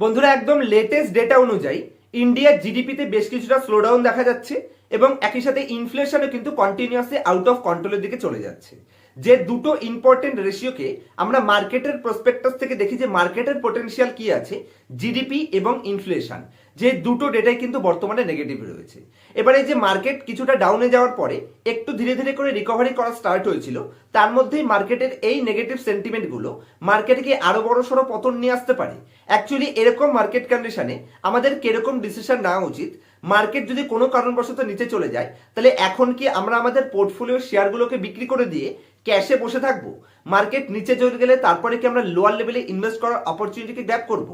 বন্ধুরা, একদম latest data অনুযায়ী ইন্ডিয়ার জিডিপিতে বেশ কিছুটা স্লোডাউন দেখা যাচ্ছে এবং একই সাথে ইনফ্লেশনও কিন্তু কন্টিনিউয়াসলি আউট অফ কন্ট্রোলের দিকে চলে যাচ্ছে। যে দুটো ইম্পর্টেন্ট রেশিওকে আমরা মার্কেটের প্রসপেক্টাস থেকে দেখি যে মার্কেটের পোটেনশিয়াল কি আছে? জিডিপি এবং ইনফ্লেশন যে দুটো ডেটাই কিন্তু বর্তমানে নেগেটিভ রয়েছে। এবারে যে মার্কেট কিছুটা ডাউনে যাওয়ার পরে একটু ধীরে ধীরে করে রিকভারি করা স্টার্ট হয়েছিল, তার মধ্যেই মার্কেটের এই নেগেটিভ সেন্টিমেন্টগুলো মার্কেটকে আরও বড় সড়ো পতন নিয়ে আসতে পারে। অ্যাকচুয়ালি এরকম মার্কেট কন্ডিশনে আমাদের কীরকম ডিসিশন নেওয়া উচিত? মার্কেট যদি কোনো কারণবশত নিচে চলে যায়, তাহলে এখন কি আমরা আমাদের পোর্টফোলিও শেয়ারগুলোকে বিক্রি করে দিয়ে ক্যাশে বসে থাকব? মার্কেট নিচে চলে গেলে তারপরে কি আমরা লোয়ার লেভেলে ইনভেস্ট করার অপরচুনিটিকে গ্র্যাপ করব?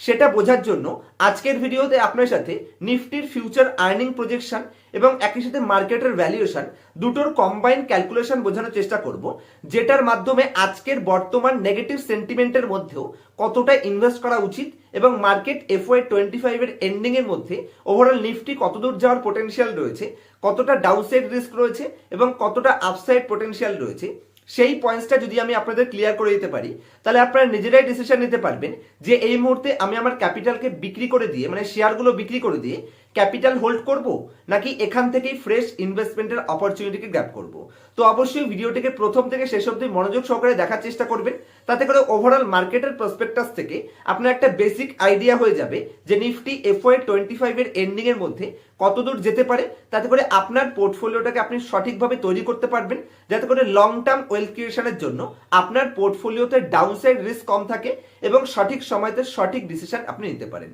সেটা বোঝার জন্য আজকের ভিডিওতে আপনার সাথে নিফটির ফিউচার আর্নিং প্রজেকশন এবং একই সাথে মার্কেটের ভ্যালুয়েশন দুটোর কম্বাইন ক্যালকুলেশন বোঝানোর চেষ্টা করব, যেটার মাধ্যমে আজকের বর্তমান নেগেটিভ সেন্টিমেন্টের মধ্যেও কতটা ইনভেস্ট করা উচিত এবং মার্কেট এফওয়াই টোয়েন্টি ফাইভের এন্ডিং এর মধ্যে ওভারঅল নিফটি কতদূর যাওয়ার পোটেনশিয়াল রয়েছে, কতটা ডাউনসাইড রিস্ক রয়েছে এবং কতটা আপসাইড পোটেনশিয়াল রয়েছে সেই পয়েন্টসটা যদি আমি আপনাদের ক্লিয়ার করে দিতে পারি, তাহলে আপনারা নিজেরাই ডিসিশন নিতে পারবেন যে এই মুহূর্তে আমি আমার ক্যাপিটালকে বিক্রি করে দিয়ে মানে শেয়ারগুলো বিক্রি করে দিয়ে ক্যাপিটাল হোল্ড করব নাকি এখান থেকেই ফ্রেশ ইনভেস্টমেন্টের অপরচুনিটিকে গ্র্যাপ করব? তো অবশ্যই ভিডিওটিকে প্রথম থেকে শেষ অবধি মনোযোগ সহকারে দেখার চেষ্টা করবেন, তাতে করে ওভারঅল মার্কেটের প্রসপেক্টাস থেকে আপনার একটা বেসিক আইডিয়া হয়ে যাবে যে নিফটি এফ এফওয়াই টোয়েন্টি ফাইভের এন্ডিং এর মধ্যে কতদূর যেতে পারে, তাতে করে আপনার পোর্টফোলিওটাকে আপনি সঠিকভাবে তৈরি করতে পারবেন, যাতে করে লং টার্ম ওয়েলথ ক্রিয়েশনের জন্য আপনার পোর্টফোলিওতে ডাউনসাইড রিস্ক কম থাকে এবং সঠিক সময়তে সঠিক ডিসিশন আপনি নিতে পারেন।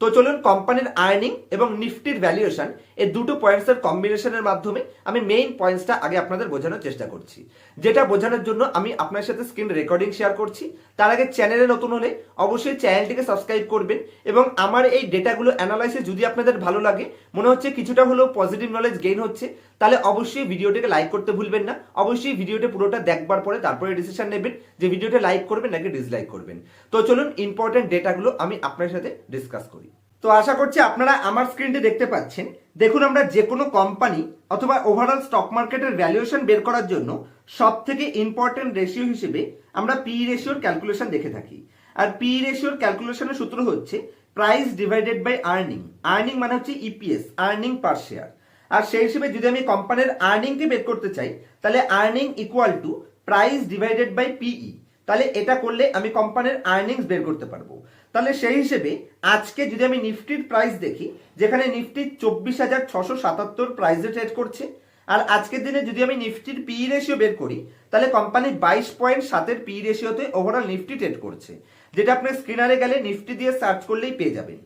তো চলুন কোম্পানির আর্নিং এবং নিফটির ভ্যালুয়েশন এই দুটো পয়েন্টসের কম্বিনেশনের মাধ্যমে আমি মেইন পয়েন্টসটা আগে আপনাদের বোঝানোর চেষ্টা করছি। যেটা বোঝানোর জন্য আমি আপনার সাথে স্ক্রিন রেকর্ডিং শেয়ার করছি। তার আগে চ্যানেলে নতুন হলে অবশ্যই চ্যানেলটিকে সাবস্ক্রাইব করবেন এবং আমার এই ডেটাগুলো অ্যানালাইসে যদি আপনাদের ভালো লাগে, মনে হচ্ছে কিছুটা হলেও পজিটিভ নলেজ গেইন হচ্ছে, তাহলে অবশ্যই ভিডিওটিকে লাইক করতে ভুলবেন না। অবশ্যই ভিডিওটা পুরোটা দেখবার পরে তারপরে ডিসিশন নেবেন যে ভিডিওটা লাইক করবেন নাকি ডিসলাইক করবেন। তো চলুন ইম্পর্টেন্ট ডেটাগুলো আমি আপনার সাথে ডিসকাস করি। তো আশা করছি আপনারা আমার স্ক্রিনটি দেখতে পাচ্ছেন। দেখুন আমরা যে কোনো কোম্পানি অথবা ওভারঅল স্টক মার্কেটের ভ্যালুয়েশন বের করার জন্য সব থেকে ইম্পর্টেন্ট রেশিও হিসেবে আমরা পি রেশিওর ক্যালকুলেশন দেখে থাকি। আর পি রেশিওর ক্যালকুলেশনের সূত্র হচ্ছে price divided by earning earning মানে হচ্ছে ইপিএস আর্নিং পার শেয়ার আর সেই হিসেবে যদি আমি কোম্পানির আর্নিংকে বের করতে চাই, তাহলে earning equal to price divided by PE তাহলে এটা করলে আমি কোম্পানির আর্নিংস বের করতে পারব। তাহলে সেই হিসেবে আজকে যদি আমি নিফটির প্রাইস দেখি, যেখানে নিফটি চব্বিশ হাজার ছশো সাতাত্তর প্রাইসে ট্রেড করছে, আর আজকের দিনে যদি আমি নিফটির পি রেশিও বের করি, তাহলে কোম্পানি বাইশ পয়েন্ট সাতের পি রেশিওতে ওভারঅল নিফটি ট্রেড করছে। যেটা আপনার স্ক্রিনারে গেলে নিফটি দিয়ে সার্চ করলেই পেয়ে যাবেন।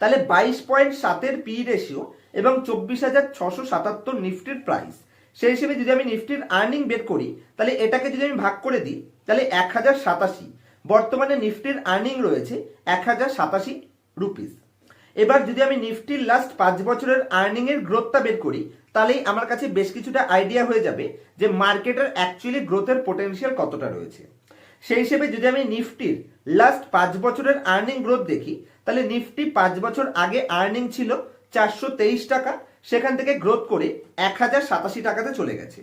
তাহলে বাইশ পয়েন্ট সাতের পি রেশিও এবং চব্বিশ হাজার ছশো সাতাত্তর নিফটির প্রাইস সেই হিসেবে যদি আমি নিফটির আর্নিং বের করি, তাহলে এটাকে যদি আমি ভাগ করে দিই, তাহলে এক হাজার সাতাশি। বর্তমানে নিফটির আর্নিং রয়েছে এক হাজার সাতাশি রুপিস এবার যদি আমি নিফটির লাস্ট পাঁচ বছরের আর্নিং এর গ্রোথটা বের করি, তাহলেই আমার কাছে বেশ কিছুটা আইডিয়া হয়ে যাবে যে মার্কেটের অ্যাকচুয়ালি গ্রোথের পোটেনশিয়াল কতটা রয়েছে। সেই হিসেবে যদি আমি নিফটির লাস্ট পাঁচ বছরের আর্নিং গ্রোথ দেখি, তাহলে নিফটি পাঁচ বছর আগে আর্নিং ছিল চারশো তেইশ টাকা, সেখান থেকে গ্রোথ করে এক হাজার সাতাশি টাকাতে চলে গেছে।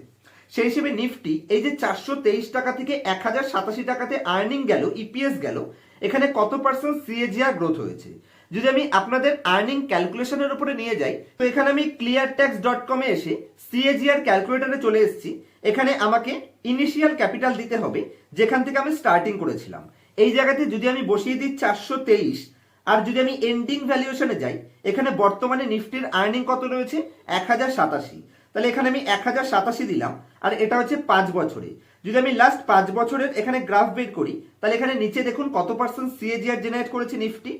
সেই হিসেবে নিফটি এই যে চারশো তেইশ টাকা থেকে এক হাজার সাতাশি টাকাতে আর্নিং গেল ইপিএস গেল, এখানে কত পার্সেন্ট সিএজিআর গ্রোথ হয়েছে? যদি আমি আপনাদের আর্নিং ক্যালকুলেশনের উপরে নিয়ে যাই, তো এখানে আমি ক্লিয়ার ট্যাক্স ডট কমে এসে সিএজিআর ক্যালকুলেটারে চলে এসেছি। এখানে আমাকে ইনিশিয়াল ক্যাপিটাল দিতে হবে, যেখান থেকে আমি স্টার্টিং করেছিলাম। এই জায়গাতে যদি আমি বসিয়ে দিই চারশো তেইশ, আর যদি আমি এন্ডিং ভ্যালুয়েশনে যাই, এখানে বর্তমানে নিফটির আর্নিং কত রয়েছে? এক হাজার সাতাশি। তাহলে এখানে আমি এক হাজার সাতাশি দিলাম। আর এটা হচ্ছে পাঁচ বছরে। যদি আমি লাস্ট পাঁচ বছরের এখানে গ্রাফ বের করি, তাহলে এখানে নিচে দেখুন কত পার্সেন্ট সিএজিআর জেনারেট করেছে নিফটি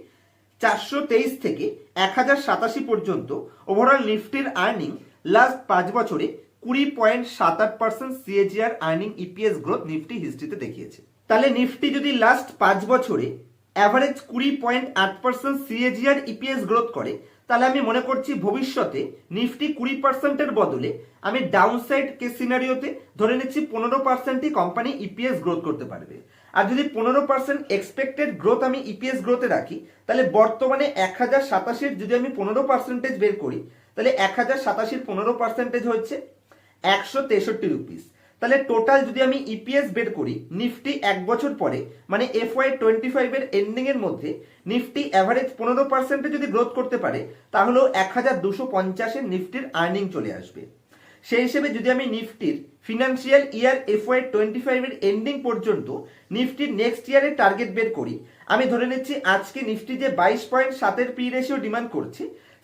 চারশো তেইশ থেকে এক হাজার সাতাশি পর্যন্ত ওভারঅল নিফটির আর্নিং লাস্ট পাঁচ বছরে কুড়ি পয়েন্ট সাত আট percent CAGR earning EPS growth Nifty হিস্ট্রিতে দেখিয়েছে। তাহলে নিফটি যদি লাস্ট পাঁচ বছরে অ্যাভারেজ কুড়ি পয়েন্ট আট পার্সেন্ট সিএজিআর ইপিএস গ্রোথ করে তাহলে আমি মনে করছি ভবিষ্যতে নিফটি কুড়ি পার্সেন্টের বদলে আমি ডাউনসাইড কে সিনারিওতে ধরে নিচ্ছি পনেরো পার্সেন্টই কোম্পানি ইপিএস গ্রোথ করতে পারবে। আর যদি পনেরো পার্সেন্ট এক্সপেক্টেড গ্রোথ আমি ইপিএস গ্রোথে রাখি, তাহলে বর্তমানে এক হাজার সাতাশির যদি আমি পনেরো পার্সেন্টেজ বের করি, তাহলে এক হাজার সাতাশির পনেরো পার্সেন্টেজ হচ্ছে একশো তেষট্টি রুপিস তাহলে টোটাল যদি আমি ইপিএস বের করি নিফটি এক বছর পরে মানে এফ ওয়াই টোয়েন্টি ফাইভের এন্ডিং এর মধ্যে নিফটি অ্যাভারেজ পনেরো পার্সেন্টে যদি গ্রোথ করতে পারে, তাহলেও এক হাজার দুশো পঞ্চাশের নিফটির আর্নিং চলে আসবে। সেই হিসেবে যদি আমি নিফটির financial year F Y twenty ফাইভের এন্ডিং পর্যন্ত নিফটির নেক্সট ইয়ারের টার্গেট বের করি, আমি ধরে নিচ্ছি আজকে নিফটি যে বাইশ পয়েন্ট সাতের পি রেশিও ডিমান্ড করছে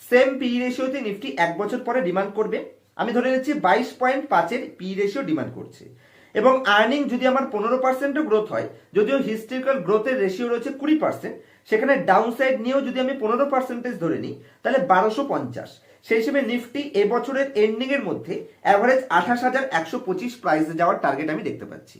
সেম পি রেশিওতে নিফটি এক বছর পরে ডিমান্ড করবে। আমি ধরে নিচ্ছি বাইশ পয়েন্ট পাঁচের পি রেশিও ডিমান্ড করছে। এবং আর্নিং যদি আমার পনেরো পার্সেন্টও গ্রোথ হয়, যদিও হিস্ট্রিক্যাল গ্রোথের রেশিও রয়েছে কুড়ি পার্সেন্ট সেখানে ডাউন সাইড নিয়েও যদি আমি পনেরো পার্সেন্টেজ ধরে নিই, তাহলে বারোশো পঞ্চাশ। সেই হিসেবে নিফটি এবছরের এন্ডিং এর মধ্যে অ্যাভারেজ আঠাশ হাজার একশো পঁচিশ প্রাইসে যাওয়ার টার্গেট আমি দেখতে পাচ্ছি।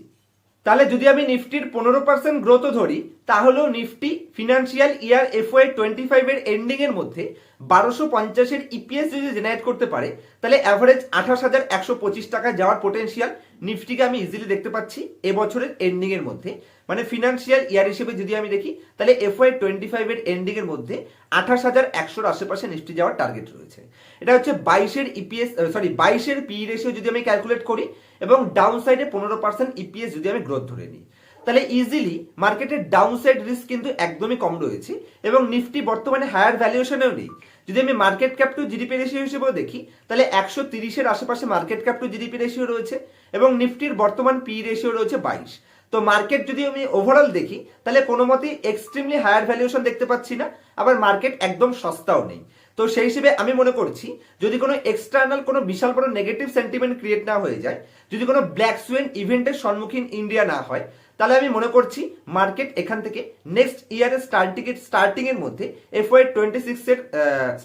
তাহলে যদি আমি নিফটির পনেরো পার্সেন্ট গ্রোথও ধরি তাহলেও Nifty financial year F Y twenty ফাইভের এন্ডিং এর মধ্যে বারোশো পঞ্চাশের ইপিএস যদি জেনারেট করতে পারে, তাহলে অ্যাভারেজ আঠাশ হাজার একশো পঁচিশ টাকা যাওয়ার পোটেনশিয়াল নিফটিকে আমি ইজিলি দেখতে পাচ্ছি এবছরের এন্ডিং এর মধ্যে। মানে ফিনান্সিয়াল ইয়ার হিসেবে যদি আমি দেখি, তাহলে এফ ওয়াই টোয়েন্টি ফাইভের এন্ডিং এর মধ্যে আঠাশ হাজার একশোর আশেপাশে নিফটি যাওয়ার টার্গেট রয়েছে। এটা হচ্ছে বাইশের ইপিএস সরি বাইশের পি রেশিও যদি আমি ক্যালকুলেট করি, এবং ডাউন সাইডে পনেরো পার্সেন্ট ইপিএস যদি আমি গ্রোথ ধরে নিই। তাহলে ইজিলি মার্কেটের ডাউন সাইড রিস্ক কিন্তু একদমই কম রয়েছে এবং নিফটি বর্তমানে হায়ার ভ্যালুয়েশনেও নেই। যদি আমি market cap to GDP ratio হিসেবেও দেখি, তাহলে একশো তিরিশের আশেপাশে market cap to GDP ratio রয়েছে এবং নিফটির বর্তমান পি রেশিও রয়েছে বাইশ। তো মার্কেট যদি আমি ওভারঅল দেখি, তাহলে কোনো মতেই এক্সট্রিমলি হায়ার ভ্যালুয়েশন দেখতে পাচ্ছি না, আবার মার্কেট একদম সস্তাও নেই। তো সেই হিসেবে আমি মনে করছি, যদি কোনো এক্সটার্নাল কোনো বিশাল বড় নেগেটিভ সেন্টিমেন্ট ক্রিয়েট না হয়ে যায়, যদি কোনো ব্ল্যাক সুয়েন ইভেন্টের সম্মুখীন ইন্ডিয়া না হয় তাহলে আমি মনে করছি মার্কেট এখান থেকে নেক্সট ইয়ারের স্টার্টিং এর স্টার্টিং এর মধ্যে এফ ওয়াই টোয়েন্টি সিক্স এর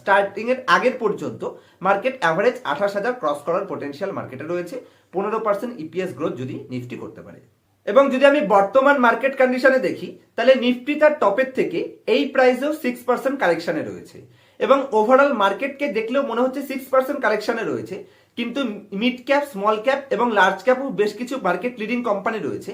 স্টার্টিং এর আগের পর্যন্ত মার্কেট অ্যাভারেজ আঠাশ হাজার ক্রস করার পোটেনশিয়াল মার্কেটে রয়েছে। পনেরো পার্সেন্ট ইপিএস গ্রোথ যদি নিফটি করতে পারে। এবং যদি আমি বর্তমান মার্কেট কন্ডিশনে দেখি, তাহলে নিফটি তার টপের থেকে এই প্রাইসেও সিক্স পার্সেন্ট কালেকশনে রয়েছে। এবং ওভারঅল মার্কেটকে দেখলেও মনে হচ্ছে সিক্স পার্সেন্ট কালেকশনে রয়েছে। কিন্তু মিড ক্যাপ স্মল ক্যাপ এবং লার্জ ক্যাপও বেশ কিছু মার্কেট লিডিং কোম্পানি রয়েছে,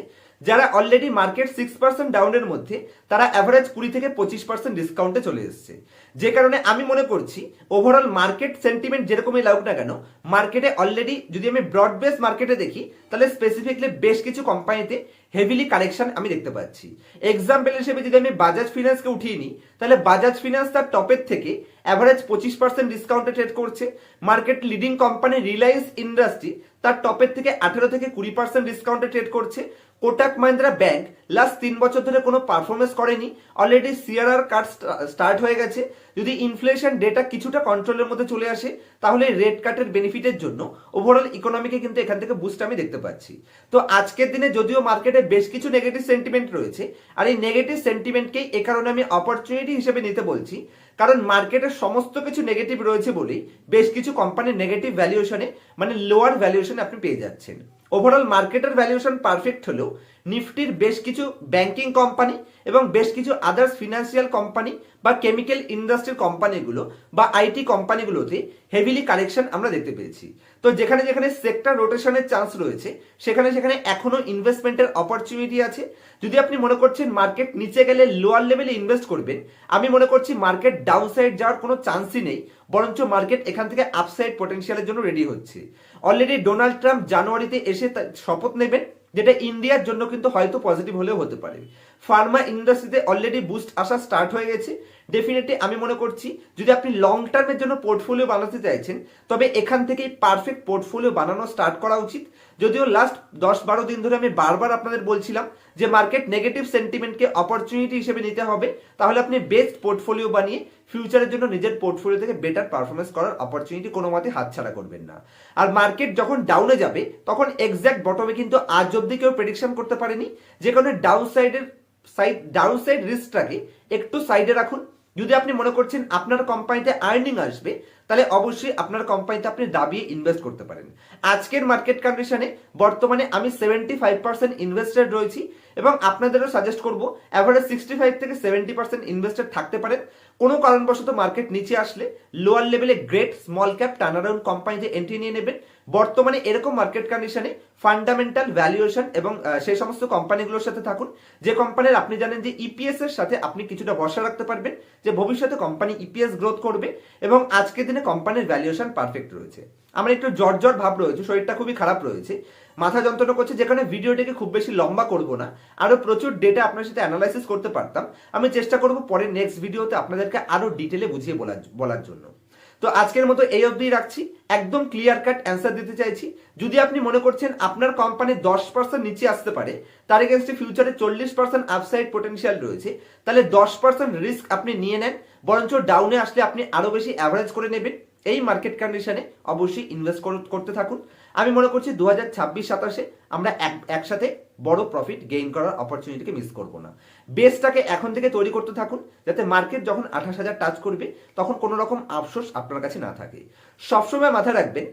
যারা অলরেডি মার্কেট সিক্স পার্সেন্ট ডাউনের মধ্যে, তারা অ্যাভারেজ কুড়ি থেকে পঁচিশ পার্সেন্ট ডিসকাউন্টে চলে এসছে। যে কারণে আমি মনে করছি ওভারঅল মার্কেট সেন্টিমেন্ট যেরকমই লাগুক না কেন মার্কেটে অলরেডি যদি আমি ব্রড বেস মার্কেটে দেখি, তাহলে স্পেসিফিকলি বেশ কিছু কোম্পানিতে হেভিলি কালেকশন আমি দেখতে পাচ্ছি। এক্সাম্পল হিসেবে যদি আমি বাজাজ ফিনান্সকে উঠিয়ে নিই, তাহলে বাজাজ ফিনান্স তার টপের থেকে অ্যাভারেজ পঁচিশ পার্সেন্ট ডিসকাউন্টে ট্রেড করছে। Market leading company Reliance industry তার টপের থেকে আঠেরো থেকে কুড়ি পার্সেন্ট ডিসকাউন্টে ট্রেড করছে। কোটাক মাহিন্দ্রা ব্যাংক লাস্ট তিন বছর ধরে কোনো পারফরমেন্স করেনি। অলরেডি সিআরআর কার্ড স্টার্ট হয়ে গেছে। যদি ইনফ্লেশন ডেটা কিছুটা কন্ট্রোলের মধ্যে চলে আসে, তাহলে রেড কার্টের বেনিফিটের জন্য ওভারঅল ইকোনমিকে কিন্তু এখান থেকে বুস্ট আমি দেখতে পাচ্ছি। তো আজকের দিনে যদিও মার্কেটে বেশ কিছু নেগেটিভ সেন্টিমেন্ট রয়েছে, আর এই নেগেটিভ সেন্টিমেন্টকেই এ কারণে আমি অপরচুনিটি হিসেবে নিতে বলছি, কারণ মার্কেটের সমস্ত কিছু নেগেটিভ রয়েছে বলেই বেশ কিছু কোম্পানির নেগেটিভ ভ্যালুয়েশনে মানে লোয়ার ভ্যালুয়েশনে আপনি পেয়ে যাচ্ছেন। ওভারঅল মার্কেটের ভ্যালুয়েশন পারফেক্ট হলেও নিফটির বেশ কিছু ব্যাংকিং কোম্পানি এবং বেশ কিছু আদার্স ফিনান্সিয়াল কোম্পানি বা কেমিক্যাল ইন্ডাস্ট্রির কোম্পানিগুলো বা আইটি কোম্পানিগুলোতে হেভিলি কালেকশন আমরা দেখতে পেয়েছি। তো যেখানে যেখানে সেক্টর রোটেশনের চান্স রয়েছে, সেখানে সেখানে এখনও ইনভেস্টমেন্টের অপরচুনিটি আছে। যদি আপনি মনে করছেন মার্কেট নিচে গেলে লোয়ার লেভেলে ইনভেস্ট করবেন, আমি মনে করছি মার্কেট ডাউন সাইড যাওয়ার কোনো চান্সই নেই, বরঞ্চ মার্কেট এখান থেকে আপসাইড পোটেনশিয়ালের জন্য রেডি হচ্ছে। অলরেডি ডোনাল্ড ট্রাম্প জানুয়ারিতে এসে শপথ নেবেন যেটা ইন্ডিয়ার জন্য কিন্তু হয়তো পজিটিভ হলেও হতে পারে। ফার্মা ইন্ডাস্ট্রিতে অলরেডি বুস্ট আসা স্টার্ট হয়ে গেছে। ডেফিনেটলি আমি মনে করছি, যদি আপনি লং টার্মের জন্য পোর্টফোলিও বানাতে চাইছেন, তবে এখান থেকেই পারফেক্ট পোর্টফোলিও বানানো স্টার্ট করা উচিত। যদিও লাস্ট দশ বারো দিন ধরে আমি বারবার আপনাদের বলছিলাম যে মার্কেট নেগেটিভ সেন্টিমেন্টকে অপরচুনিটি হিসেবে নিতে হবে, তাহলে আপনি বেস্ট পোর্টফোলিও বানিয়ে ফিউচারের জন্য নিজের পোর্টফোলিও থেকে বেটার পারফরমেন্স করার অপরচুনিটি কোনো মতে হাতছাড়া করবেন না। আর মার্কেট যখন ডাউনে যাবে, তখন এক্স্যাক্ট বটমে কিন্তু আজ অব্দি কেউ প্রেডিকশন করতে পারেনি। যে কারণে ডাউন সাইডের সাইড ডাউন সাইড রিস্কটাকে একটু সাইডে রাখুন। যদি আপনি মনে করছেন আপনার কোম্পানিতে আর্নিং আসবে তাহলে অবশ্যই আপনার কোম্পানিতে আপনি দাবিয়ে ইনভেস্ট করতে পারেন। আজকের মার্কেট কন্ডিশনে বর্তমানে আমি সেভেন্টি ফাইভ পার্সেন্ট ইনভেস্টেড রয়েছি এবং আপনাদেরও সাজেস্ট করব অ্যাভারেজ সিক্সটি ফাইভ থেকে সেভেন্টি পার্সেন্ট ইনভেস্টেড থাকতে পারেন। কোনো কারণবশত মার্কেট নিচে আসলে লোয়ার লেভেলে গ্রেট স্মল ক্যাপ টার্নারাউন্ড কোম্পানিতে এন্ট্রি নিয়ে নেবেন। বর্তমানে এরকম মার্কেট কন্ডিশনে ফান্ডামেন্টাল ভ্যালুয়েশন এবং সেই সমস্ত কোম্পানিগুলোর সাথে থাকুন। যে কোম্পানির আপনি জানেন যে ইপিএস এর সাথে আপনি কিছুটা ভরসা রাখতে পারবেন, যে ভবিষ্যতে কোম্পানি ইপিএস গ্রোথ করবে এবং আজকের দিনে কোম্পানির ভ্যালুয়েশন পারফেক্ট রয়েছে। আমার একটু জ্বর জ্বর ভাব রয়েছে, শরীরটা খুবই খারাপ রয়েছে। মাথা যন্ত্রণা করছে, যেখানে ভিডিওটাকে খুব বেশি লম্বা করব না। আরও প্রচুর ডেটা আপনার সাথে অ্যানালাইসিস করতে পারতাম। আমি চেষ্টা করব পরের নেক্সট ভিডিওতে আপনাদেরকে আরও ডিটেলে বুঝিয়ে বলার বলার জন্য। তো আজকের মতো এই অবধি রাখছি। একদম ক্লিয়ার কাট অ্যান্সার দিতে চাইছি। যদি আপনি মনে করছেন আপনার কোম্পানি দশ পার্সেন্ট নিচে আসতে পারে, তার এগেনস্টে ফিউচারে চল্লিশ পার্সেন্ট আপসাইড পোটেনশিয়াল রয়েছে, তাহলে দশ পার্সেন্ট রিস্ক আপনি নিয়ে নেন। বরঞ্চ ডাউনে আসলে আপনি আরও বেশি অ্যাভারেজ করে নেবেন। এই মার্কেট কন্ডিশনে অবশ্যই ইনভেস্ট করতে থাকুন। আমি মনে করছি দু হাজার ছাব্বিশ সাতাশে আমরা এক- একসাথে বড় প্রফিট গেইন করার অপরচুনিটিকে মিস করব না। বেসটাকে এখন থেকে তৈরি করতে থাকুন, যাতে মার্কেট যখন আঠাশ হাজার টাচ করবে, তখন কোনো রকম আফসোস আপনার কাছে না থাকে। সবসময় মাথায় রাখবেন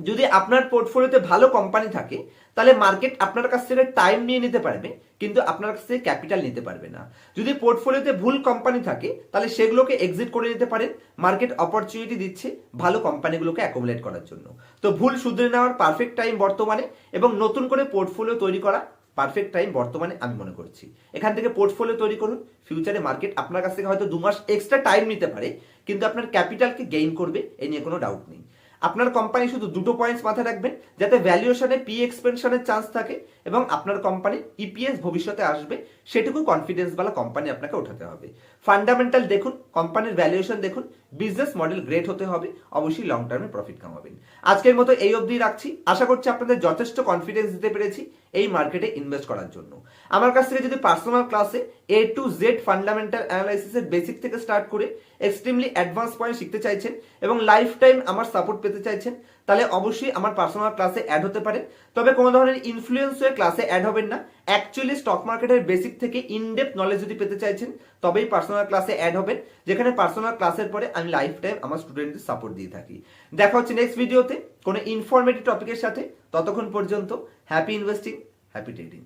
যদি আপনার পোর্টফোলিওতে ভালো কোম্পানি থাকে, তাহলে মার্কেট আপনার কাছ থেকে টাইম নিয়ে নিতে পারবে, কিন্তু আপনার কাছ থেকে ক্যাপিটাল নিতে পারবে না। যদি পোর্টফোলিওতে ভুল কোম্পানি থাকে, তাহলে সেগুলোকে এক্সিট করে নিতে পারেন। মার্কেট অপরচুনিটি দিচ্ছে ভালো কোম্পানিগুলোকে অ্যাকোমোলেট করার জন্য। তো ভুল শুধরে নেওয়ার পারফেক্ট টাইম বর্তমানে এবং নতুন করে পোর্টফোলিও তৈরি করা পারফেক্ট টাইম বর্তমানে আমি মনে করছি। এখান থেকে পোর্টফোলিও তৈরি করুন। ফিউচারে মার্কেট আপনার কাছ থেকে হয়তো দু মাস এক্সট্রা টাইম নিতে পারে, কিন্তু আপনার ক্যাপিটালকে গেইন করবে এই নিয়ে কোনো ডাউট নেই। আপনার কোম্পানি শুধু দুটো পয়েন্টস মাথায় রাখবেন যাতে ভ্যালুয়েশনে পি এক্সপেনশনের চান্স থাকে। এবং আপনার কোম্পানির ইপিএস ভবিষ্যতে আসবে, সেটুকু কনফিডেন্সওয়ালা কোম্পানি আপনাকে ওঠাতে হবে। ফান্ডামেন্টাল দেখুন কোম্পানির ভ্যালুয়েশন দেখুন বিজনেস মডেল গ্রেট হতে হবে, অবশ্যই লং টার্মে প্রফিট কামাবেন। আজকের মতো এই অবধি রাখছি। আশা করছি আপনাদের যথেষ্ট কনফিডেন্স দিতে পেরেছি এই মার্কেটে ইনভেস্ট করার জন্য। আমার কাছ থেকে যদি পার্সোনাল ক্লাসে এ টু জেড ফান্ডামেন্টাল অ্যানালাইসিসের বেসিক থেকে স্টার্ট করে এক্সট্রিমলি অ্যাডভান্স পয়েন্ট শিখতে চাইছেন এবং লাইফ টাইম আমার সাপোর্ট পেতে চাইছেন, তাহলে অবশ্যই আমার পার্সোনাল ক্লাসে অ্যাড হতে পারে। তবে কোনো ধরনের ইনফ্লুয়েন্স হয়ে ক্লাসে অ্যাড হবেন না। অ্যাকচুয়ালি স্টক মার্কেটের বেসিক থেকে ইনডেপ নলেজ যদি পেতে চাইছেন, তবেই পার্সোনাল ক্লাসে অ্যাড হবেন। যেখানে পার্সোনাল ক্লাসের পরে আমি লাইফ টাইম আমার স্টুডেন্টদের সাপোর্ট দিয়ে থাকি। দেখা হচ্ছে নেক্সট ভিডিওতে কোনো ইনফরমেটিভ টপিকের সাথে। ততক্ষণ পর্যন্ত হ্যাপি ইনভেস্টিং হ্যাপি ট্রেডিং